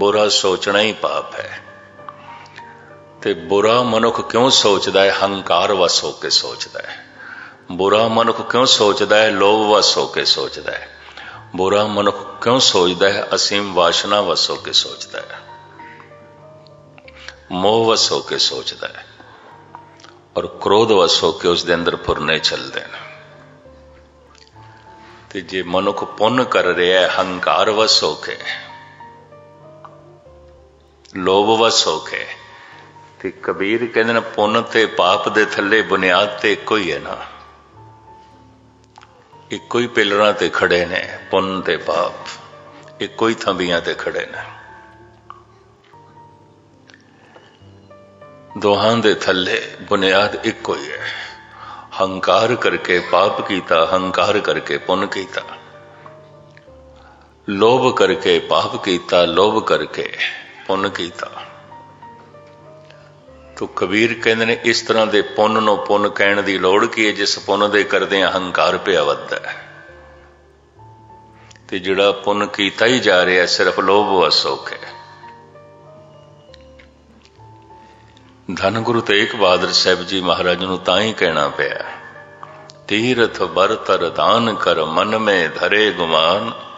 ਬੁਰਾ ਸੋਚਣਾ ਹੀ ਪਾਪ ਹੈ ਤੇ ਬੁਰਾ ਮਨੁੱਖ ਕਿਉਂ ਸੋਚਦਾ ਹੈ ਹੰਕਾਰ ਵਸ ਹੋ ਕੇ ਸੋਚਦਾ ਹੈ ਬੁਰਾ ਮਨੁੱਖ ਕਿਉਂ ਸੋਚਦਾ ਹੈ ਲੋਭ ਵਸ ਹੋ ਕੇ ਸੋਚਦਾ ਹੈ ਬੁਰਾ ਮਨੁੱਖ ਕਿਉਂ ਸੋਚਦਾ ਹੈ ਅਸੀਮ ਵਾਸ਼ਨਾ ਵਸ ਹੋ ਕੇ ਸੋਚਦਾ ਹੈ ਮੋਹ ਵਸ ਹੋ ਕੇ ਸੋਚਦਾ ਹੈ ਔਰ ਕ੍ਰੋਧ ਵਸ ਹੋ ਕੇ ਉਸ ਦੇ ਅੰਦਰ ਫੁਰਨੇ ਚੱਲਦੇ ਨੇ ਤੇ ਜੇ ਮਨੁੱਖ ਪੁੰਨ ਕਰ ਰਿਹਾ ਹੈ ਹੰਕਾਰ ਵਸ ਹੋ ਕੇ ਲੋਭ ਵਸ ਹੋ। ਕੇ ਤੇ ਕਬੀਰ ਕਹਿੰਦੇ ਨੇ, ਪੁੰਨ ਤੇ ਪਾਪ ਦੇ ਥੱਲੇ ਬੁਨਿਆਦ ਤੇ ਇੱਕੋ ਹੀ ਹੈ ਨਾ। ਇੱਕੋ ਹੀ ਪਿਲਰਾਂ ਤੇ ਖੜੇ ਨੇ, ਪੁੰਨ ਤੇ ਪਾਪ। ਇੱਕੋ ਹੀ ਥੰਬੀਆਂ ਤੇ ਖੜੇ ਨੇ। ਦੋਹਾਂ ਦੇ ਥੱਲੇ ਬੁਨਿਆਦ ਇੱਕੋ ਹੀ ਹੈ। ਹੰਕਾਰ ਕਰਕੇ ਪਾਪ ਕੀਤਾ, ਹੰਕਾਰ ਕਰਕੇ ਪੁੰਨ ਕੀਤਾ। ਲੋਭ ਕਰਕੇ ਪਾਪ ਕੀਤਾ, ਲੋਭ ਕਰਕੇ ਪੁੰਨ ਕੀਤਾ। ਤੋ ਕਬੀਰ ਕਹਿੰਦੇ ਨੇ, ਇਸ ਤਰ੍ਹਾਂ ਦੇ ਪੁੰਨ ਨੂੰ ਪੁੰਨ ਕਹਿਣ ਦੀ ਲੋੜ ਕੀ ਹੈ? ਜਿਸ ਪੁੰਨ ਦੇ ਕਰਦੇ ਹੰਕਾਰ ਪਿਆ ਵੱਧਦਾ ਹੈ। ਤੇ ਜਿਹੜਾ ਪੁੰਨ ਕੀਤਾ ਹੀ ਜਾ ਰਿਹਾ, ਸਿਰਫ ਲੋਭ ਵਸੋਖ ਹੈ। ਧੰਨ ਗੁਰੂ ਤੇਗ ਬਹਾਦਰ ਸਾਹਿਬ ਜੀ ਮਹਾਰਾਜ ਨੂੰ ਤਾਂ ਹੀ ਕਹਿਣਾ ਪਿਆ ਤੀਰਥ ਬਰਤਰ ਦਾਨ ਕਰ ਮਨ ਮੇ ਧਰੇ ਗੁਮਾਨ।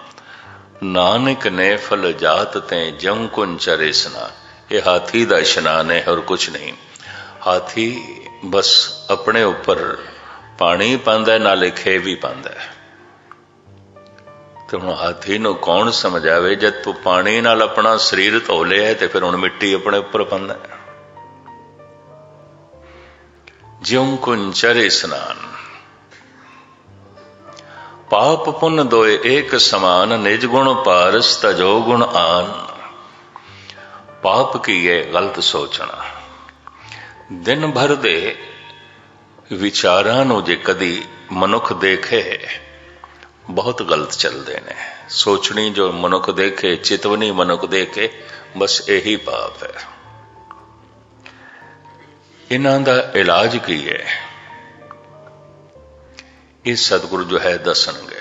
ਨਾਨਕ ਨੇ ਫਲ ਜਾਤ ਤੇ ਜਮ ਕੁੰਚਰੇ ਚਰੇ ਸਨਾ ਇਹ ਹਾਥੀ ਦਾ ਇਸ਼ਨਾਨ ਹੈ ਹੋਰ ਕੁਝ ਨਹੀਂ। ਹਾਥੀ ਬਸ ਆਪਣੇ ਉੱਪਰ ਪਾਣੀ ਪਾਉਂਦਾ ਨਾਲੇ ਖੇ ਵੀ ਪਾਉਂਦਾ ਤੇ ਹੁਣ ਹਾਥੀ ਨੂੰ ਕੌਣ ਸਮਝਾਵੇ? ਜਦ ਤੂੰ ਪਾਣੀ ਨਾਲ ਆਪਣਾ ਸਰੀਰ ਧੋ ਲਿਆ ਤੇ ਫਿਰ ਹੁਣ ਮਿੱਟੀ ਆਪਣੇ ਉੱਪਰ ਪਾਉਂਦਾ ਜਿਉਂ ਕੁੰਚਰੇ ਇਸਨਾਨ ਪਾਪ ਪੁੰਨ ਦੋਏ ਏਕ ਸਮਾਨ, ਨਿਜ ਗੁਣ ਪਾਰਸ ਤਜੋ ਗੁਣ ਆਨ। ਪਾਪ ਕੀ ਹੈ ਗਲਤ ਸੋਚਣਾ। ਦਿਨ ਭਰ ਦੇ ਵਿਚਾਰਾਂ ਨੂੰ ਜੇ ਕਦੀ ਮਨੁੱਖ ਦੇਖੇ, ਬਹੁਤ ਗਲਤ ਚੱਲਦੇ ਨੇ। ਸੋਚਣੀ ਜੋ ਮਨੁੱਖ ਦੇਖੇ, ਚਿਤਵਨੀ ਮਨੁੱਖ ਦੇਖੇ, ਬਸ ਇਹੀ ਪਾਪ ਹੈ। ਇਹਨਾਂ ਦਾ ਇਲਾਜ ਕੀ ਹੈ ਇਹ ਸਤਿਗੁਰੂ ਜੋ ਹੈ ਦੱਸਣਗੇ।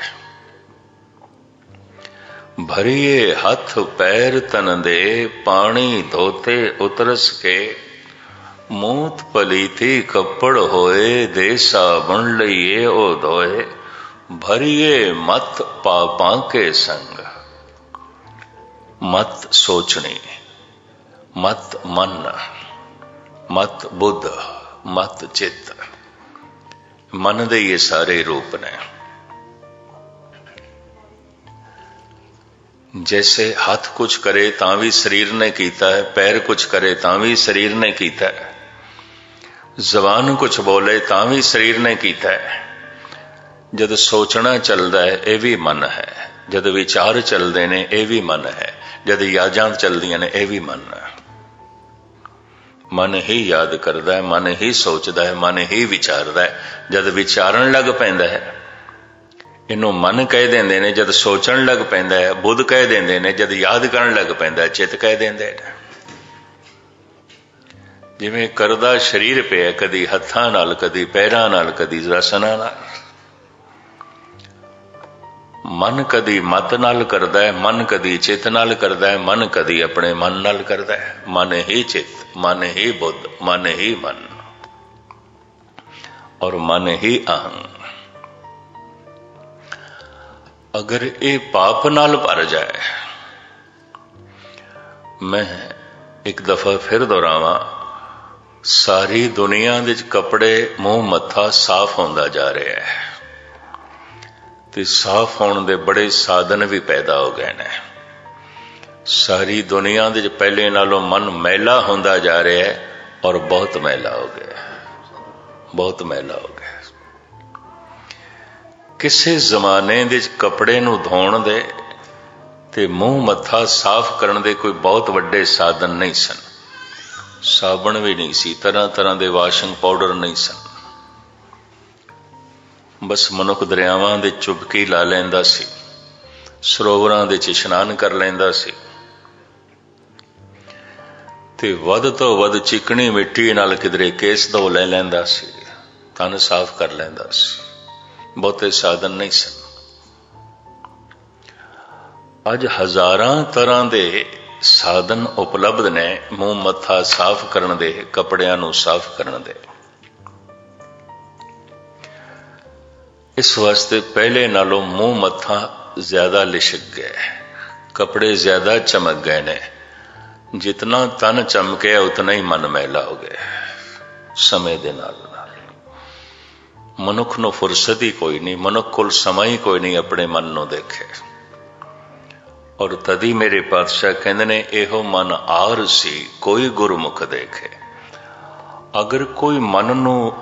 ਭਰੀਏ ਹੱਥ ਪੈਰ ਤਨ ਦੇ, ਪਾਣੀ ਧੋਤੇ ਉਤਰਸ ਕੇ। ਮੂਤ ਪਲੀਤੀ ਕੱਪੜ ਹੋਏ ਦੇ ਸਾਬਣ ਲਈਏ ਉਹ ਧੋਏ। ਭਰੀਏ ਮਤ ਪਾਪਾਂ ਕੇ ਸੰਗ। ਮਤ ਸੋਚਣੀ, ਮਤ ਮਨ, ਮਤ ਬੁੱਧ, ਮਤ ਚਿੱਤ। ਮਨ ਦੇ ਇਹ ਸਾਰੇ ਰੂਪ ਨੇ। ਜੈਸੇ ਹੱਥ ਕੁਝ ਕਰੇ ਤਾਂ ਵੀ ਸਰੀਰ ਨੇ ਕੀਤਾ ਹੈ, ਪੈਰ ਕੁਝ ਕਰੇ ਤਾਂ ਵੀ ਸਰੀਰ ਨੇ ਕੀਤਾ ਹੈ। ਜ਼ਬਾਨ ਕੁਝ ਬੋਲੇ ਤਾਂ ਵੀ ਸਰੀਰ ਨੇ ਕੀਤਾ ਹੈ। ਜਦ ਸੋਚਣਾ ਚੱਲਦਾ ਹੈ, ਇਹ ਵੀ ਮਨ ਹੈ। ਜਦ ਵਿਚਾਰ ਚੱਲਦੇ ਨੇ, ਇਹ ਵੀ ਮਨ ਹੈ। ਜਦ ਯਾਦਾਂ ਚੱਲਦੀਆਂ ਨੇ, ਇਹ ਵੀ ਮਨ ਹੈ। ਮਨ ਹੀ ਯਾਦ ਕਰਦਾ ਹੈ, ਮਨ ਹੀ ਸੋਚਦਾ ਹੈ, ਮਨ ਹੀ ਵਿਚਾਰਦਾ ਹੈ। ਜਦ ਵਿਚਾਰਨ ਲੱਗ ਪੈਂਦਾ ਹੈ, ਇਹਨੂੰ ਮਨ ਕਹਿ ਦਿੰਦੇ ਨੇ, ਜਦ ਸੋਚਣ ਲੱਗ ਪੈਂਦਾ ਹੈ, ਬੁੱਧ ਕਹਿ ਦਿੰਦੇ ਨੇ, ਜਦ ਯਾਦ ਕਰਨ ਲੱਗ ਪੈਂਦਾ ਹੈ, ਚਿੱਤ ਕਹਿ ਦਿੰਦੇ ਨੇ ਜਿਵੇਂ ਕਰਦਾ ਸਰੀਰ ਪਿਆ, ਕਦੀ ਹੱਥਾਂ ਨਾਲ, ਕਦੀ ਪੈਰਾਂ ਨਾਲ, ਕਦੀ ਰਸਨਾਂ ਨਾਲ। ਮਨ ਕਦੀ ਮਤ ਨਾਲ ਕਰਦਾ ਹੈ, ਮਨ ਕਦੀ ਚਿੱਤ ਨਾਲ ਕਰਦਾ ਹੈ, ਮਨ ਕਦੀ ਆਪਣੇ ਮਨ ਨਾਲ ਕਰਦਾ ਹੈ। ਮਨ ਹੀ ਚਿੱਤ, ਮਨ ਹੀ ਬੁੱਧ, ਮਨ ਹੀ ਮਨ। ਔਰ ਮਨ ਹੀ ਅਹੰ। ਅਗਰ ਇਹ ਪਾਪ ਨਾਲ ਭਰ ਜਾਏ, ਮੈਂ ਇੱਕ ਦਫਾ ਫਿਰ ਦੁਹਰਾਵਾਂ, ਸਾਰੀ ਦੁਨੀਆ ਦੇ ਵਿੱਚ ਕੱਪੜੇ ਮੂੰਹ ਮੱਥਾ ਸਾਫ਼ ਹੁੰਦਾ ਜਾ ਰਿਹਾ ਹੈ ਤੇ ਸਾਫ਼ ਹੋਣ ਦੇ ਬੜੇ ਸਾਧਨ ਵੀ ਪੈਦਾ ਹੋ ਗਏ ਨੇ। ਸਾਰੀ ਦੁਨੀਆ ਦੇ ਵਿੱਚ ਪਹਿਲੇ ਨਾਲੋਂ ਮਨ ਮੈਲਾ ਹੁੰਦਾ ਜਾ ਰਿਹਾ ਹੈ ਔਰ ਬਹੁਤ ਮੈਲਾ ਹੋ ਗਿਆ ਬਹੁਤ ਮੈਲਾ ਹੋ ਗਿਆ। ਕਿਸੇ ਜ਼ਮਾਨੇ ਦੇ ਕੱਪੜੇ ਨੂੰ ਧੋਣ ਦੇ ਤੇ ਮੂੰਹ ਮੱਥਾ ਸਾਫ਼ ਕਰਨ ਦੇ ਕੋਈ ਬਹੁਤ ਵੱਡੇ ਸਾਧਨ ਨਹੀਂ ਸਨ। ਸਾਬਣ ਵੀ ਨਹੀਂ ਸੀ, ਤਰ੍ਹਾਂ ਤਰ੍ਹਾਂ ਦੇ ਵਾਸ਼ਿੰਗ ਪਾਊਡਰ ਨਹੀਂ ਸਨ। ਬਸ ਮਨੁੱਖ ਦਰਿਆਵਾਂ ਦੇ ਚੁਬਕੀ ਲਾ ਲੈਂਦਾ ਸੀ, ਸਰੋਵਰਾਂ ਦੇ ਚ ਇਸ਼ਨਾਨ ਕਰ ਲੈਂਦਾ ਸੀ। ਤੇ ਵੱਧ ਤੋਂ ਵੱਧ ਚਿਕਣੀ ਮਿੱਟੀ ਨਾਲ ਕਿਧਰੇ ਕੇਸ ਧੋ ਲੈ ਲੈਂਦਾ ਸੀ। ਤਨ ਸਾਫ਼ ਕਰ ਲੈਂਦਾ ਸੀ। ਬਹੁਤੇ ਸਾਧਨ ਨਹੀਂ ਸਨ। ਅੱਜ ਹਜ਼ਾਰਾਂ ਤਰ੍ਹਾਂ ਦੇ ਸਾਧਨ ਉਪਲਬਧ ਨੇ ਮੂੰਹ ਮੱਥਾ ਸਾਫ਼ ਕਰਨ ਦੇ, ਕੱਪੜਿਆਂ ਨੂੰ ਸਾਫ਼ ਕਰਨ ਦੇ। ਇਸ ਵਾਸਤੇ ਪਹਿਲੇ ਨਾਲੋਂ ਮੂੰਹ ਮੱਥਾ ਜ਼ਿਆਦਾ ਲਿਸ਼ਕ ਗਿਆ ਕੱਪੜੇ ਜ਼ਿਆਦਾ ਚਮਕ ਗਏ ਨੇ। ਜਿਤਨਾ ਤਨ ਚਮਕਿਆ, ਉਤਨਾ ਹੀ ਮਨ ਮੈਲਾ ਹੋ ਗਿਆ ਸਮੇਂ ਦੇ ਨਾਲ। ਨਾਲ ਮਨੁੱਖ ਨੂੰ ਫੁਰਸਤ ਹੀ ਕੋਈ ਨਹੀਂ, ਮਨੁੱਖ ਕੋਲ ਸਮਾਂ ਹੀ ਕੋਈ ਨਹੀਂ ਆਪਣੇ ਮਨ ਨੂੰ ਦੇਖੇ। ਔਰ ਤਦੀ ਮੇਰੇ ਪਾਤਸ਼ਾਹ ਕਹਿੰਦੇ ਨੇ, ਇਹੋ ਮਨ ਆਰ ਸੀ, ਕੋਈ ਗੁਰਮੁਖ ਦੇਖੇ। ਅਗਰ ਕੋਈ ਮਨ ਨੂੰ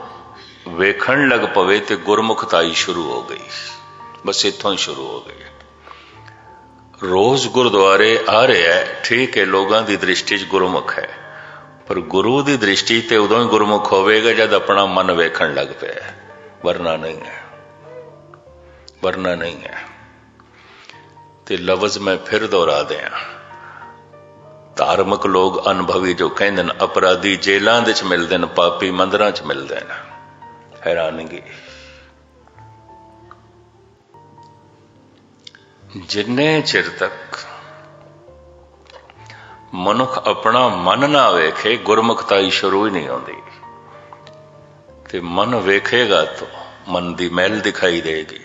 ਵੇਖਣ ਲੱਗ ਪਵੇ ਤੇ ਗੁਰਮੁਖਤਾਈ ਸ਼ੁਰੂ ਹੋ ਗਈ। ਬਸ ਇੱਥੋਂ ਹੀ ਸ਼ੁਰੂ ਹੋ ਗਈ। ਰੋਜ਼ ਗੁਰਦੁਆਰੇ ਆ ਰਿਹਾ ਹੈ ਠੀਕ ਹੈ, ਲੋਕਾਂ ਦੀ ਦ੍ਰਿਸ਼ਟੀ 'ਚ ਗੁਰਮੁਖ ਹੈ। ਪਰ ਗੁਰੂ ਦੀ ਦ੍ਰਿਸ਼ਟੀ ਤੇ ਉਦੋਂ ਹੀ ਗੁਰਮੁਖ ਹੋਵੇਗਾ ਜਦ ਆਪਣਾ ਮਨ ਵੇਖਣ ਲੱਗ ਪਿਆ ਵਰਨਾ ਨਹੀਂ ਹੈ। ਵਰਨਾ ਨਹੀਂ ਹੈ। ਤੇ ਲਫ਼ਜ਼ ਮੈਂ ਫਿਰ ਦੁਹਰਾ ਦਿਆਂ। ਧਾਰਮਿਕ ਲੋਕ ਅਨੁਭਵੀ ਜੋ ਕਹਿੰਦੇ ਨੇ, ਅਪਰਾਧੀ ਜੇਲਾਂ ਦੇ ਮਿਲਦੇ ਨੇ, ਪਾਪੀ ਮੰਦਰਾਂ ਚ ਮਿਲਦੇ ਨੇ। ਹੈਰਾਨਗੀ। ਜਿੰਨੇ ਚਿਰ ਤੱਕ ਮਨੁੱਖ ਆਪਣਾ ਮਨ ਨਾ ਵੇਖੇ, ਗੁਰਮੁਖਤਾਈ ਸ਼ੁਰੂ ਹੀ ਨਹੀਂ ਹੁੰਦੀ। ਤੇ ਮਨ ਵੇਖੇਗਾ ਤਾਂ। ਮਨ ਦੀ ਮਹਿਲ ਦਿਖਾਈ ਦੇਗੀ।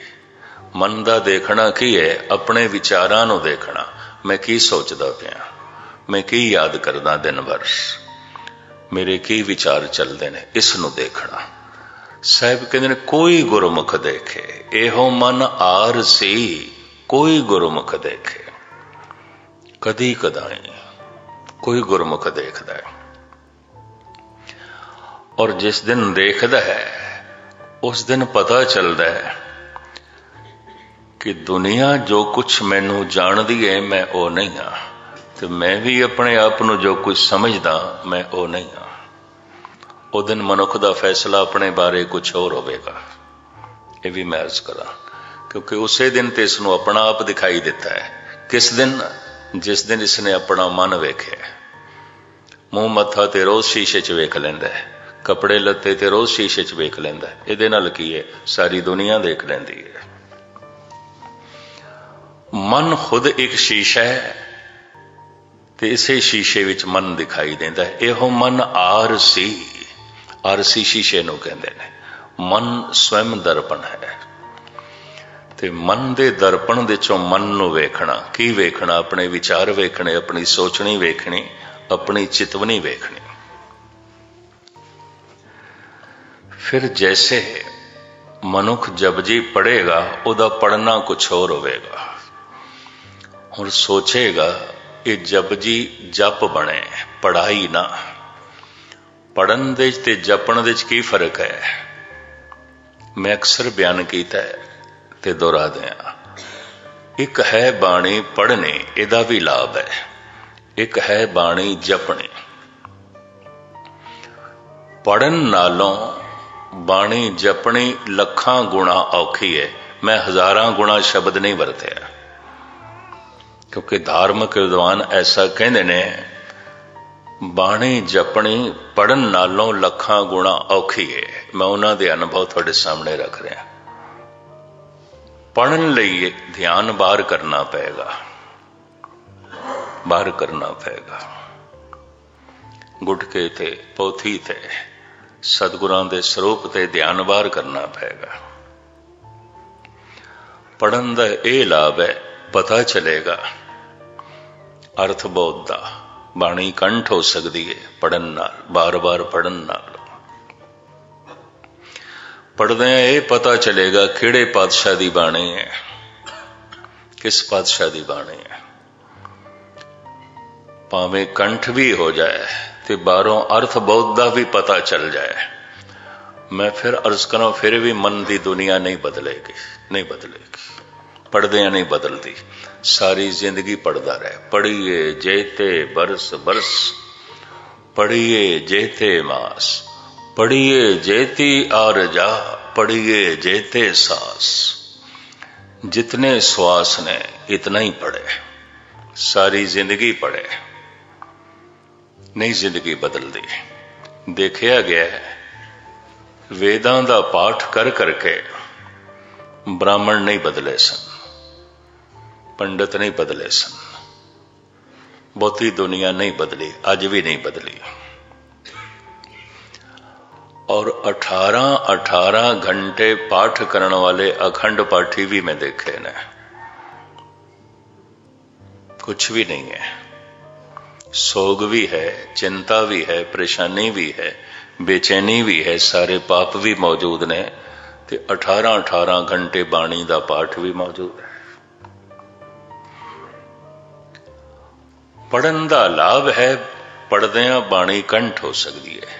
ਮਨ ਦਾ ਦੇਖਣਾ ਕੀ ਹੈ? ਆਪਣੇ ਵਿਚਾਰਾਂ ਨੂੰ ਦੇਖਣਾ। ਮੈਂ ਕੀ ਸੋਚਦਾ ਪਿਆ? ਮੈਂ ਕੀ ਯਾਦ ਕਰਦਾ ਦਿਨ ਭਰ ਮੇਰੇ ਕੀ ਵਿਚਾਰ ਚੱਲਦੇ ਨੇ? ਇਸ ਨੂੰ ਦੇਖਣਾ। ਸਾਹਿਬ ਕਹਿੰਦੇ ਨੇ, ਕੋਈ ਗੁਰਮੁਖ ਦੇਖੇ। ਇਹੋ ਮਨ ਆਰ ਸੀ, ਕੋਈ ਗੁਰਮੁਖ ਦੇਖੇ। ਕਦੀ ਕਦਾਈ ਕੋਈ ਗੁਰਮੁਖ ਦੇਖਦਾ ਹੈ। ਔਰ ਜਿਸ ਦਿਨ ਦੇਖਦਾ ਹੈ, ਉਸ ਦਿਨ ਪਤਾ ਚੱਲਦਾ ਹੈ ਕਿ ਦੁਨੀਆ ਜੋ ਕੁਝ ਮੈਨੂੰ ਜਾਣਦੀ ਹੈ ਮੈਂ ਉਹ ਨਹੀਂ ਹਾਂ। ਤੇ ਮੈਂ ਵੀ ਆਪਣੇ ਆਪ ਨੂੰ ਜੋ ਕੁਝ ਸਮਝਦਾ, ਮੈਂ ਉਹ ਨਹੀਂ ਹਾਂ। ਉਹ ਦਿਨ ਮਨੁੱਖ ਦਾ ਫੈਸਲਾ ਆਪਣੇ ਬਾਰੇ ਕੁਝ ਹੋਰ ਹੋਵੇਗਾ। ਇਹ ਵੀ ਮੈਂ ਅਰਜ਼ ਕਰਾਂ, ਕਿਉਂਕਿ ਉਸੇ ਦਿਨ ਤੇ ਇਸ ਨੂੰ ਆਪਣਾ ਆਪ ਦਿਖਾਈ ਦਿੱਤਾ ਹੈ। ਕਿਸ ਦਿਨ? ਜਿਸ ਦਿਨ ਇਸ ਨੇ ਆਪਣਾ ਮਨ ਵੇਖਿਆ ਮੂੰਹ ਮੱਥਾ ਤੇ ਰੋਜ਼ ਸ਼ੀਸ਼ੇ 'ਚ ਵੇਖ ਲੈਂਦਾ ਹੈ। ਕੱਪੜੇ ਲੱਤੇ ਤੇ ਰੋਜ਼ ਸ਼ੀਸ਼ੇ 'ਚ ਵੇਖ ਲੈਂਦਾ ਇਹਦੇ ਨਾਲ ਕੀ ਹੈ? ਸਾਰੀ ਦੁਨੀਆ ਦੇਖ ਲੈਂਦੀ ਹੈ। ਮਨ ਖੁਦ ਇੱਕ ਸ਼ੀਸ਼ਾ ਹੈ ਤੇ ਇਸੇ ਸ਼ੀਸ਼ੇ ਵਿੱਚ ਮਨ ਦਿਖਾਈ ਦਿੰਦਾ ਹੈ। ਇਹੋ ਮਨ ਆਰਸੀ। ਆਰਸੀ ਸ਼ੀਸ਼ੇ ਨੂੰ ਕਹਿੰਦੇ ਨੇ। ਮਨ ਸਵੈਮ ਦਰਪਣ ਹੈ। ਤੇ ਮਨ ਦੇ ਦਰਪਣ ਦੇ ਚੋਂ ਮਨ ਨੂੰ ਵੇਖਣਾ। ਕੀ ਵੇਖਣਾ? ਆਪਣੇ ਵਿਚਾਰ ਵੇਖਣੇ, ਆਪਣੀ ਸੋਚਣੀ ਵੇਖਣੀ, ਆਪਣੀ ਚਿਤਵਨੀ ਵੇਖਣੀ। ਫਿਰ ਜੈਸੇ ਮਨੁੱਖ ਜਪਜੀ ਪੜੇਗਾ ਉਹਦਾ ਪੜਨਾ ਕੁਛ ਹੋਰ ਹੋਵੇਗਾ। ਹੁਣ ਸੋਚੇਗਾ, ਇਹ ਜਪਜੀ ਜਪ ਬਣੇ ਪੜਾਈ ਨਾ। ਪੜਨ ਦੇ ਤੇ ਜਪਣ ਦੇ ਚ ਕੀ ਫ਼ਰਕ ਹੈ? ਮੈਂ ਅਕਸਰ ਬਿਆਨ ਕੀਤਾ ਹੈ ਤੇ ਦੁਹਰਾ ਦਿਆਂ ਇੱਕ ਹੈ ਬਾਣੀ ਪੜ੍ਹਨੇ, ਇਹਦਾ ਵੀ ਲਾਭ ਹੈ। ਇੱਕ ਹੈ ਬਾਣੀ ਜਪਣੀ। ਪੜਨ ਨਾਲੋਂ ਬਾਣੀ ਜਪਣੀ ਲੱਖਾਂ ਗੁਣਾ ਔਖੀ ਹੈ ਮੈਂ ਹਜ਼ਾਰਾਂ ਗੁਣਾ ਸ਼ਬਦ ਨਹੀਂ ਵਰਤਿਆ। ਕਿਉਂਕਿ ਧਾਰਮਿਕ ਵਿਦਵਾਨ ਐਸਾ ਕਹਿੰਦੇ ਨੇ, ਬਾਣੀ ਜਪਣੀ ਪੜਨ ਨਾਲੋਂ ਲੱਖਾਂ ਗੁਣਾ ਔਖੀ ਹੈ ਮੈਂ ਉਹਨਾਂ ਦੇ ਅਨੁਭਵ ਤੁਹਾਡੇ ਸਾਹਮਣੇ ਰੱਖ ਰਿਹਾ। ਪੜਨ ਲਈ ਧਿਆਨ ਬਾਹਰ ਕਰਨਾ ਪਏਗਾ। ਬਾਹਰ ਕਰਨਾ ਪਏਗਾ। ਗੁਟਕੇ ਤੇ, ਪੋਥੀ ਤੇ। ਸਤਿਗੁਰਾਂ ਦੇ ਸਰੂਪ ਤੇ ਧਿਆਨ ਬਾਹਰ ਕਰਨਾ ਪਏਗਾ। ਪੜਨ ਦਾ ਇਹ ਲਾਭ ਹੈ, ਪਤਾ ਚਲੇਗਾ। ਅਰਥ ਬੋਧ ਦਾ ਬਾਣੀ ਕੰਠ ਹੋ ਸਕਦੀ ਹੈ ਪੜਨ ਨਾਲ ਬਾਰ-ਬਾਰ ਪੜਨ ਨਾਲ। ਪੜਦੇ ਆ, ਇਹ ਪਤਾ ਚਲੇਗਾ ਕਿਹੜੇ ਪਾਤਸ਼ਾਹ ਦੀ ਬਾਣੀ ਹੈ ਕਿਸ ਪਾਤਸ਼ਾਹ ਦੀ ਬਾਣੀ ਹੈ ਭਾਵੇਂ ਕੰਠ ਵੀ ਹੋ ਜਾਏ ਤੇ ਬਾਹਰੋਂ ਅਰਥ ਬੋਧ ਦਾ ਵੀ ਪਤਾ ਚੱਲ ਜਾਏ ਮੈਂ ਫਿਰ ਅਰਜ਼ ਕਰਾਂ ਫਿਰ ਵੀ ਮਨ ਦੀ ਦੁਨੀਆ ਨਹੀਂ ਬਦਲੇਗੀ ਨਹੀਂ ਬਦਲੇਗੀ ਪੜਦਿਆਂ ਨਹੀਂ ਬਦਲਦੀ ਸਾਰੀ ਜ਼ਿੰਦਗੀ ਪੜਦਾ ਰਹੇ ਪੜੀਏ ਜੇਤੇ ਬਰਸ ਬਰਸ ਪੜੀਏ ਜੇਤੇ ਮਾਸ ਪੜੀਏ ਜੇਤੀ ਆਰਜਾ पढ़िए जेते सास जितने श्वास ने इतना ही पढ़े सारी जिंदगी पढ़े ਨਹੀਂ ਜ਼ਿੰਦਗੀ ਬਦਲਦੀ ਦੇਖਿਆ ਗਿਆ ਹੈ ਵੇਦਾਂ ਦਾ ਪਾਠ ਕਰ ਕਰਕੇ ਬ੍ਰਾਹਮਣ ਨਹੀਂ ਬਦਲੇ ਸਨ ਪੰਡਤ ਨਹੀਂ ਬਦਲੇ ਸਨ ਬਹੁਤੀ ਦੁਨੀਆ ਨਹੀਂ ਬਦਲੀ ਅੱਜ ਵੀ ਨਹੀਂ ਬਦਲੀ और 18 18 घंटे पाठ करने वाले अखंड पाठी भी मैं देखे ने कुछ भी नहीं है सोग भी है चिंता भी है परेशानी भी है बेचैनी भी है सारे पाप भी मौजूद ने ਤੇ 18 18 ਘੰਟੇ ਬਾਣੀ ਦਾ ਪਾਠ ਵੀ ਮੌਜੂਦ ਹੈ ਪੜਨ ਦਾ ਲਾਭ ਹੈ ਪੜਦਿਆਂ ਬਾਣੀ ਕੰਠ ਹੋ ਸਕਦੀ ਹੈ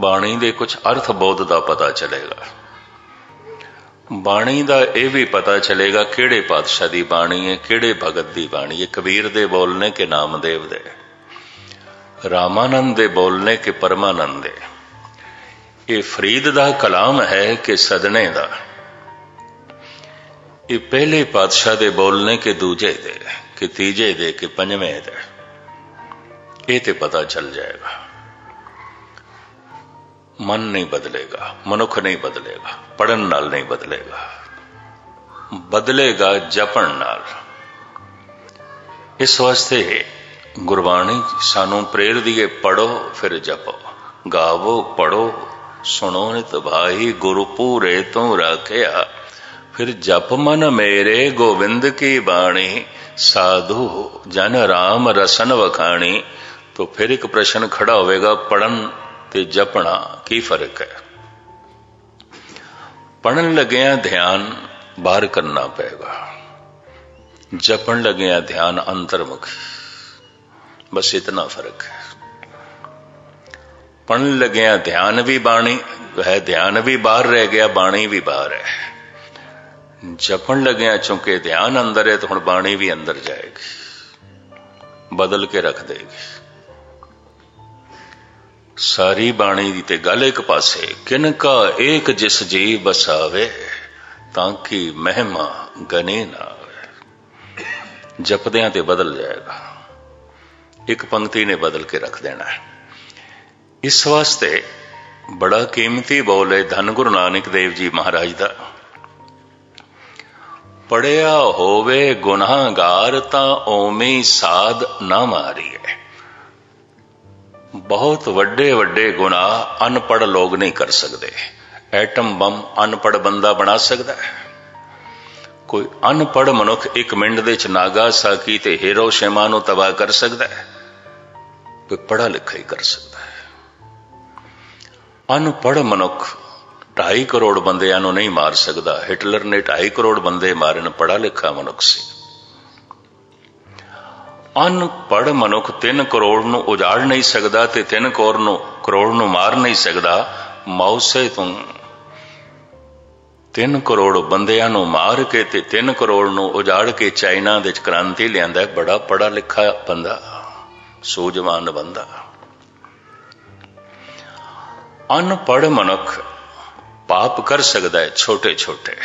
ਬਾਣੀ ਦੇ ਕੁਝ ਅਰਥ ਬੋਧ ਦਾ ਪਤਾ ਚੱਲੇਗਾ ਬਾਣੀ ਦਾ ਇਹ ਵੀ ਪਤਾ ਚੱਲੇਗਾ ਕਿਹੜੇ ਪਾਤਸ਼ਾਹ ਦੀ ਬਾਣੀ ਹੈ ਕਿਹੜੇ ਭਗਤ ਦੀ ਬਾਣੀ ਹੈ ਕਬੀਰ ਦੇ ਬੋਲਨੇ ਕਿ ਨਾਮਦੇਵ ਦੇ ਰਾਮਾਨੰਦ ਦੇ ਬੋਲਨੇ ਕਿ ਪਰਮਾਨੰਦ ਦੇ ਇਹ ਫਰੀਦ ਦਾ ਕਲਾਮ ਹੈ ਕਿ ਸਦਨੇ ਦਾ ਇਹ ਪਹਿਲੇ ਪਾਤਸ਼ਾਹ ਦੇ ਬੋਲਨੇ ਕਿ ਦੂਜੇ ਦੇ ਕਿ ਤੀਜੇ ਦੇ ਕਿ ਪੰਜਵੇਂ ਦੇ ਇਹ ਤੇ ਪਤਾ ਚੱਲ ਜਾਏਗਾ ਮਨ ਨਹੀਂ ਬਦਲੇਗਾ ਮਨੁੱਖ ਨਹੀਂ ਬਦਲੇਗਾ ਪੜਨ ਨਾਲ ਨਹੀਂ ਬਦਲੇਗਾ ਬਦਲੇਗਾ ਜਪਣ ਨਾਲ ਇਸ ਵਾਸਤੇ ਗੁਰਬਾਣੀ ਸਾਨੂੰ ਪ੍ਰੇਰਦੀ ਹੈ ਪੜੋ ਫਿਰ ਜਪੋ। ਗਾਵੋ ਪੜੋ ਸੁਣੋ, ਨਿਤ ਭਾਈ ਗੁਰੂ ਪੂਰੇ ਤੋਂ ਰੱਖਿਆ। ਫਿਰ ਜਪ ਮਨ ਮੇਰੇ, ਗੋਬਿੰਦ ਕੀ ਬਾਣੀ? ਸਾਧੂ ਜਨ ਰਾਮ ਰਸਨ ਵਖਾਣੀ। ਤੋ ਫਿਰ ਇੱਕ ਪ੍ਰਸ਼ਨ ਖੜਾ ਹੋਵੇਗਾ ਪੜਨ ਤੇ ਜਪਣਾ ਕੀ ਫ਼ਰਕ ਹੈ? ਪੜਨ ਲੱਗਿਆ ਧਿਆਨ ਬਾਹਰ ਕਰਨਾ ਪਏਗਾ। ਜਪਣ ਲੱਗਿਆ ਧਿਆਨ ਅੰਤਰਮੁਖੀ। ਬਸ ਇਤਨਾ ਫ਼ਰਕ। ਹੈ ਪੜਨ ਲੱਗਿਆ ਧਿਆਨ ਵੀ ਬਾਣੀ, ਹੈ ਧਿਆਨ ਵੀ ਬਾਹਰ ਰਹਿ ਗਿਆ, ਬਾਣੀ ਵੀ ਬਾਹਰ ਹੈ। ਜਪਣ ਲੱਗਿਆ ਚੁੰਕੇ ਧਿਆਨ ਅੰਦਰ ਹੈ, ਤਾਂ ਹੁਣ ਬਾਣੀ ਵੀ ਅੰਦਰ ਜਾਏਗੀ। ਬਦਲ ਕੇ ਰੱਖ ਦੇਗੀ। ਸਾਰੀ ਬਾਣੀ ਦੀ ਤੇ ਗੱਲ ਇੱਕ ਪਾਸੇ ਕਿਨਕਾ ਏਕ ਜਿਸ ਜੀ ਬਸਾਵੇ, ਤਾਂ ਕਿ ਮਹਿਮਾ ਗਨੇ ਨਾ ਆਵੇ ਜਪਦਿਆਂ ਤੇ ਬਦਲ ਜਾਏਗਾ। ਇੱਕ ਪੰਕਤੀ ਨੇ ਬਦਲ ਕੇ ਰੱਖ ਦੇਣਾ ਹੈ। ਇਸ ਵਾਸਤੇ ਬੜਾ ਕੀਮਤੀ ਬੋਲ ਹੈ ਧੰਨ ਗੁਰੂ ਨਾਨਕ ਦੇਵ ਜੀ ਮਹਾਰਾਜ ਦਾ। ਪੜਿਆ ਹੋਵੇ ਗੁਨਾਹਗਾਰ ਤਾਂ ਓਵੇਂ ਸਾਧ ਨਾ ਮਾਰੀਏ। ਬਹੁਤ ਵੱਡੇ ਵੱਡੇ ਗੁਨਾਹ ਅਨਪੜ ਲੋਕ ਨਹੀਂ ਕਰ ਸਕਦੇ। ਐਟਮ ਬੰਮ ਅਨਪੜ ਬੰਦਾ ਬਣਾ ਸਕਦਾ ਹੈ। ਕੋਈ ਅਨਪੜ ਮਨੁੱਖ ਇੱਕ ਮਿੰਟ ਦੇ ਚ ਨਾਗਾਸਾਕੀ ਤੇ ਹੀਰੋਸ਼ੀਮਾ ਨੂੰ ਤਬਾਹ ਕਰ ਸਕਦਾ ਹੈ। ਕੋਈ ਪੜਾ ਲਿਖਾ ਹੀ ਕਰ ਸਕਦਾ ਹੈ। ਅਨਪੜ ਮਨੁੱਖ 2.5 ਕਰੋੜ ਬੰਦਿਆਂ ਨੂੰ ਨਹੀਂ ਮਾਰ ਸਕਦਾ। ਹਿਟਲਰ ਨੇ 2.5 ਕਰੋੜ ਬੰਦੇ ਮਾਰਨ ਪੜਾ ਲਿਖਾ ਮਨੁੱਖ ਸੀ। ਅਨਪੜ ਮਨੁੱਖ 3 ਕਰੋੜ ਨੂੰ ਉਜਾੜ ਨਹੀਂ ਸਕਦਾ ਤੇ 3 ਕਰੋੜ ਨੂੰ ਕਰੋੜ ਨੂੰ ਮਾਰ ਨਹੀਂ ਸਕਦਾ। ਮੌਸੇ ਤੋਂ 3 ਕਰੋੜ ਬੰਦਿਆਂ ਨੂੰ ਮਾਰ ਕੇ ਤੇ 3 ਕਰੋੜ ਨੂੰ ਉਜਾੜ ਕੇ ਚਾਈਨਾ ਦੇ ਵਿੱਚ ਕ੍ਰਾਂਤੀ ਲਿਆਂਦਾ। ਬੜਾ ਪੜਾ ਲਿਖਾ ਬੰਦਾ। ਸੂਝਵਾਨ ਬੰਦਾ ਅਨਪੜ ਮਨੁੱਖ ਪਾਪ ਕਰ ਸਕਦਾ ਹੈ ਛੋਟੇ ਛੋਟੇ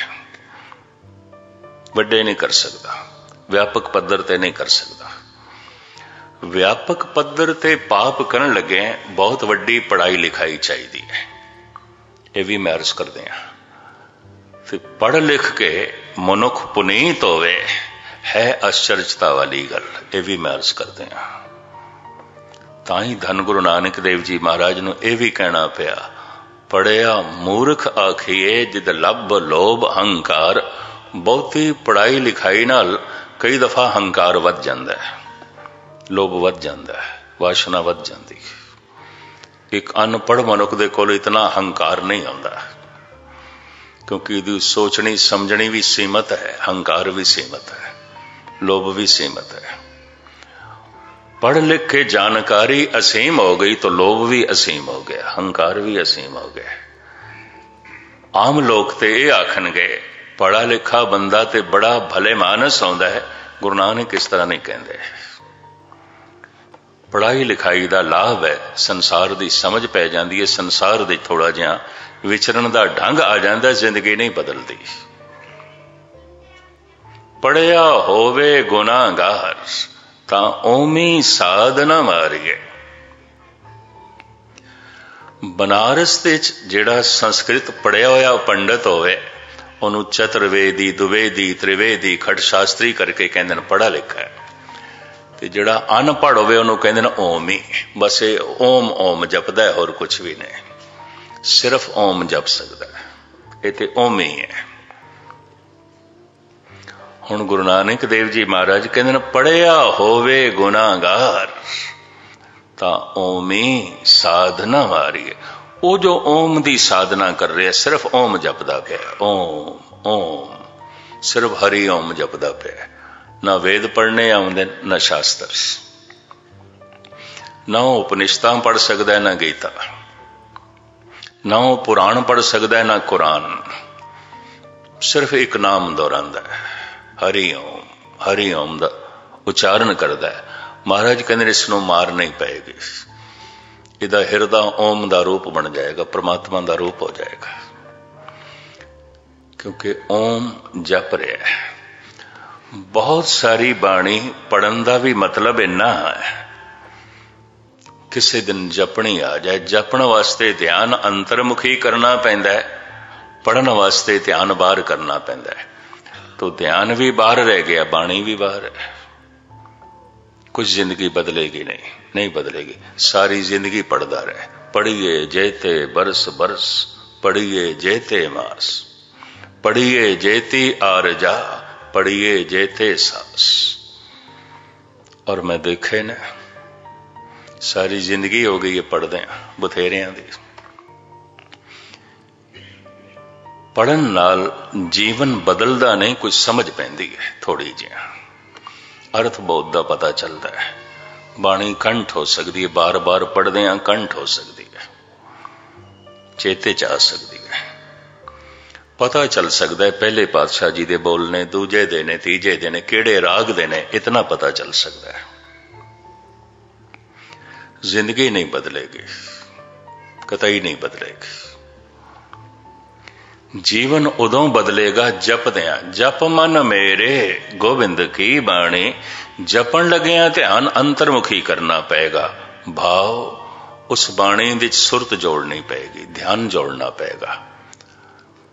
ਵੱਡੇ ਨਹੀਂ ਕਰ ਸਕਦਾ ਵਿਆਪਕ ਪੱਧਰ ਤੇ ਨਹੀਂ ਕਰ ਸਕਦਾ ਵਿਆਪਕ ਪੱਧਰ ਤੇ ਪਾਪ ਕਰਨ ਲੱਗੇ ਬਹੁਤ ਵੱਡੀ ਪੜ੍ਹਾਈ ਲਿਖਾਈ ਚਾਹੀਦੀ ਹੈ ਇਹ ਵੀ ਮੈਂ ਅਰਜ਼ ਕਰਦੇ ਹਾਂ ਫਿਰ ਪੜ੍ਹ ਲਿਖ ਕੇ ਮਨੁੱਖ ਪੁਨੀਤ ਹੋਵੇ ਹੈ ਅਚਰਜਤਾ ਵਾਲੀ ਗੱਲ ਇਹ ਵੀ ਮੈਂ ਅਰਜ਼ ਕਰਦੇ ਹਾਂ ਤਾਂ ਹੀ ਧੰਨ ਗੁਰੂ ਨਾਨਕ ਦੇਵ ਜੀ ਮਹਾਰਾਜ ਨੂੰ ਇਹ ਵੀ ਕਹਿਣਾ ਪਿਆ, ਪੜਿਆ ਮੂਰਖ ਆਖੀਏ ਜਿਦ ਲੱਭ ਲੋਭ ਹੰਕਾਰ। ਬਹੁਤੀ ਪੜਾਈ ਲਿਖਾਈ ਨਾਲ ਕਈ ਦਫਾ ਹੰਕਾਰ ਵੱਧ ਜਾਂਦਾ ਹੈ, ਲੋਭ ਵੱਧ ਜਾਂਦਾ ਹੈ, ਵਾਸ਼ਨਾ ਵੱਧ ਜਾਂਦੀ ਹੈ। ਇੱਕ ਅਨਪੜ੍ਹ ਮਨੁੱਖ ਦੇ ਕੋਲ ਇਤਨਾ ਹੰਕਾਰ ਨਹੀਂ ਆਉਂਦਾ, ਕਿਉਂਕਿ ਇਹਦੀ ਸੋਚਣੀ, ਸਮਝਣੀ ਵੀ ਸੀਮਤ ਹੈ, ਹੰਕਾਰ ਵੀ ਸੀਮਤ ਹੈ, ਲੋਭ ਵੀ ਸੀਮਤ ਹੈ। पढ़ लिख के जानकारी असीम हो गई तो लोभ भी असीम हो गया हंकार भी असीम हो गया ਆਮ ਲੋਕ ਤੇ ਇਹ ਆਖਣਗੇ ਪੜਾ ਲਿਖਾ ਬੰਦਾ ਤੇ ਬੜਾ ਭਲੇ ਮਾਨਸ ਆਉਂਦਾ ਹੈ ਗੁਰੂ ਨਾਨਕ ਇਸ ਤਰ੍ਹਾਂ ਨਹੀਂ ਕਹਿੰਦੇ ਪੜਾਈ ਲਿਖਾਈ ਦਾ ਲਾਭ ਹੈ ਸੰਸਾਰ ਦੀ ਸਮਝ ਪੈ ਜਾਂਦੀ ਹੈ ਸੰਸਾਰ ਦੇ ਥੋੜਾ ਜਿਹਾ ਵਿਚਰਨ ਦਾ ਢੰਗ ਆ ਜਾਂਦਾ ਜ਼ਿੰਦਗੀ ਨਹੀਂ ਬਦਲਦੀ ਪੜਿਆ ਹੋਵੇ ਗੁਨਾਹਗਾਰ ਤਾਂ ਓਮੀ ਸਾਧਨਾ ਮਾਰੀਏ। ਬਨਾਰਸ ਦੇ ਵਿੱਚ ਜਿਹੜਾ ਸੰਸਕ੍ਰਿਤ ਪੜਿਆ ਹੋਇਆ ਪੰਡਤ ਹੋਵੇ, ਉਹਨੂੰ ਚਤੁਰਵੇਦੀ, ਦੁਵੇਦੀ, ਤ੍ਰਿਵੇਦੀ ਖੜ ਸ਼ਾਸਤਰੀ ਕਰਕੇ ਕਹਿੰਦੇ ਨੇ ਪੜਾ ਲਿਖਾ ਹੈ। ਤੇ ਜਿਹੜਾ ਅਨਪੜ੍ਹ ਹੋਵੇ, ਉਹਨੂੰ ਕਹਿੰਦੇ ਨੇ ਓਮ ਹੀ। ਬਸ ਇਹ ਓਮ ਓਮ ਜਪਦਾ ਹੋਰ ਕੁਝ ਵੀ ਨਹੀਂ। ਸਿਰਫ ਓਮ ਜਪ ਸਕਦਾ ਇਹ ਤੇ ਓਮ ਹੀ ਹੈ। ਹੁਣ ਗੁਰੂ ਨਾਨਕ ਦੇਵ ਜੀ ਮਹਾਰਾਜ ਕਹਿੰਦੇ ਨੇ ਪੜਿਆ ਹੋਵੇ ਗੁਨਾਹਗਾਰ, ਤਾਂ ਓਮੀ ਸਾਧਨਾ ਵਾਰੀ ਉਹ ਜੋ ਓਮ ਦੀ ਸਾਧਨਾ ਕਰ ਰਿਹਾ, ਸਿਰਫ ਓਮ ਜਪਦਾ ਪਿਆ। ਓਮ ਓਮ, ਸਿਰਫ ਹਰੀ ਓਮ ਜਪਦਾ ਪਿਆ। ਨਾ ਵੇਦ ਪੜ੍ਹਨੇ ਆਉਂਦੇ, ਨਾ ਸ਼ਾਸਤਰ। ਨਾ ਉਹ ਉਪਨਿਸ਼ਦਾਂ ਪੜ੍ਹ ਸਕਦਾ, ਨਾ ਗੀਤਾ। ਨਾ ਉਹ ਪੁਰਾਣ ਪੜ ਸਕਦਾ, ਨਾ ਕੁਰਾਨ। ਸਿਰਫ ਇੱਕ ਨਾਮ ਦੁਹਰਾਉਂਦਾ ਹੈ। ਹਰੀ ਓਮ ਹਰੀ ਓਮ ਦਾ ਉਚਾਰਨ ਕਰਦਾ ਹੈ। ਮਹਾਰਾਜ ਕਹਿੰਦੇ ਨੇ ਇਸ ਨੂੰ ਮਾਰ ਨਹੀਂ ਪਏਗੀ। ਇਹਦਾ ਹਿਰਦਾ ਓਮ ਦਾ ਰੂਪ ਬਣ ਜਾਏਗਾ, ਪ੍ਰਮਾਤਮਾ ਦਾ ਰੂਪ ਹੋ ਜਾਏਗਾ। ਕਿਉਂਕਿ ਓਮ ਜਪ ਰਿਹਾ ਹੈ। ਬਹੁਤ ਸਾਰੀ ਬਾਣੀ ਪੜਨ ਦਾ ਵੀ ਮਤਲਬ ਇੰਨਾ ਹੈ। ਕਿਸੇ ਦਿਨ ਜਪਣੀ ਆ ਜਾਏ। ਜਪਣ ਵਾਸਤੇ ਧਿਆਨ ਅੰਤਰਮੁਖੀ ਕਰਨਾ ਪੈਂਦਾ ਹੈ। ਪੜਨ ਵਾਸਤੇ ਧਿਆਨ ਬਾਹਰ ਕਰਨਾ ਪੈਂਦਾ ਹੈ। ਤੋ ਧਿਆਨ ਵੀ ਬਾਹਰ ਰਹਿ ਗਿਆ ਬਾਣੀ ਵੀ ਬਾਹਰ ਹੈ ਕੁਝ ਜ਼ਿੰਦਗੀ ਬਦਲੇਗੀ ਨਹੀਂ ਨਹੀਂ ਬਦਲੇਗੀ ਸਾਰੀ ਜ਼ਿੰਦਗੀ ਪੜਦਾ ਰਹੇ ਪੜੀਏ ਜੇਤੇ ਬਰਸ ਬਰਸ ਪੜੀਏ ਜੇਤੇ ਮਾਸ ਪੜੀਏ ਜੇਤੀ ਆਰਜਾ ਪੜੀਏ ਜੇਤੇ ਸਾਸ ਔਰ ਮੈਂ ਦੇਖੇ ਨਾ ਸਾਰੀ ਜ਼ਿੰਦਗੀ ਹੋ ਗਈ ਹੈ ਪੜਦੇ ਆ ਬਥੇਰਿਆਂ ਦੀ ਪੜਨ ਨਾਲ ਜੀਵਨ ਬਦਲਦਾ ਨਹੀਂ, ਕੁਝ ਸਮਝ ਪੈਂਦੀ ਹੈ ਥੋੜੀ ਜਿਹੀ। ਅਰਥ ਬਹੁਤ ਦਾ ਪਤਾ ਚੱਲਦਾ ਹੈ। ਬਾਣੀ ਕੰਠ ਹੋ ਸਕਦੀ ਹੈ, ਬਾਰ-ਬਾਰ ਪੜਦੇ ਆ ਕੰਠ ਹੋ ਸਕਦੀ ਹੈ। ਚੇਤੇ ਚ ਆ ਸਕਦੀ ਹੈ। ਪਤਾ ਚੱਲ ਸਕਦਾ ਹੈ, ਪਹਿਲੇ ਪਾਤਸ਼ਾਹ ਜੀ ਦੇ ਬੋਲ ਨੇ, ਦੂਜੇ ਦੇ ਨੇ, ਤੀਜੇ ਦੇ ਨੇ, ਕਿਹੜੇ ਰਾਗ ਦੇ ਨੇ, ਇਤਨਾ ਪਤਾ ਚੱਲ ਸਕਦਾ ਹੈ। ਜ਼ਿੰਦਗੀ ਨਹੀਂ ਬਦਲੇਗੀ, ਕਤਈ ਨਹੀਂ ਬਦਲੇਗੀ। ਜੀਵਨ ਉਦੋਂ ਬਦਲੇਗਾ ਜਪਦਿਆਂ, ਜਪ ਮਨ ਮੇਰੇ, ਗੋਬਿੰਦ ਕੀ ਬਾਣੀ? ਜਪਣ ਲੱਗਿਆਂ ਧਿਆਨ ਅੰਤਰਮੁਖੀ ਕਰਨਾ ਪਏਗਾ। ਭਾਵ ਉਸ ਬਾਣੀ ਵਿੱਚ ਸੁਰਤ ਜੋੜਨੀ ਪਏਗੀ, ਧਿਆਨ ਜੋੜਨਾ ਪਏਗਾ।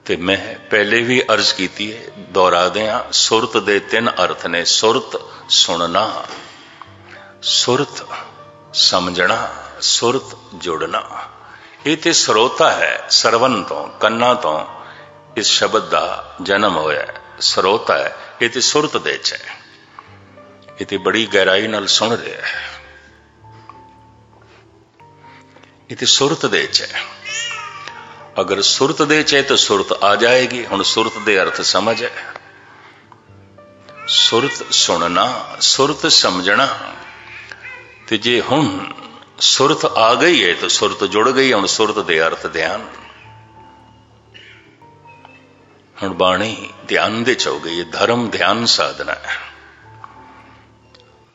ਤੇ ਮੈਂ ਪਹਿਲੇ ਵੀ ਅਰਜ਼ ਕੀਤੀ ਹੈ, ਦੁਹਰਾ ਦਿਆਂ, ਸੁਰਤ ਦੇ ਤਿੰਨ ਅਰਥ ਨੇ, ਸੁਰਤ ਸੁਣਨਾ, ਸੁਰਤ ਸਮਝਣਾ, ਸੁਰਤ ਜੁੜਨਾ। ਇਹ ਤੇ ਸਰੋਤਾ ਹੈ ਸਰਵਨ ਤੋਂ, ਕੰਨਾਂ ਤੋਂ ਇਸ ਸ਼ਬਦ ਦਾ ਜਨਮ ਹੋਇਆ ਹੈ, ਸਰੋਤਾ ਹੈ, ਇਹ ਤੇ ਸੁਰਤ ਦੇ ਚ ਹੈ। ਇਹ ਤੇ ਬੜੀ ਗਹਿਰਾਈ ਨਾਲ ਸੁਣ ਰਿਹਾ ਹੈ। ਇਹ ਤੇ ਸੁਰਤ ਦੇ ਚ ਹੈ। ਅਗਰ ਸੁਰਤ ਦੇ ਚ ਹੈ ਤਾਂ ਸੁਰਤ ਆ ਜਾਏਗੀ, ਹੁਣ ਸੁਰਤ ਦੇ ਅਰਥ ਸਮਝ ਹੈ। ਸੁਰਤ ਸੁਣਨਾ, ਸੁਰਤ ਸਮਝਣਾ, ਤੇ ਜੇ ਹੁਣ ਸੁਰਤ ਆ ਗਈ ਹੈ ਤਾਂ ਸੁਰਤ ਜੁੜ ਗਈ, ਹੁਣ ਸੁਰਤ ਦੇ ਅਰਥ ਧਿਆਨ। ਹੁਣ ਬਾਣੀ ਧਿਆਨ ਦੇ ਚ ਹੋ ਗਈ ਹੈ।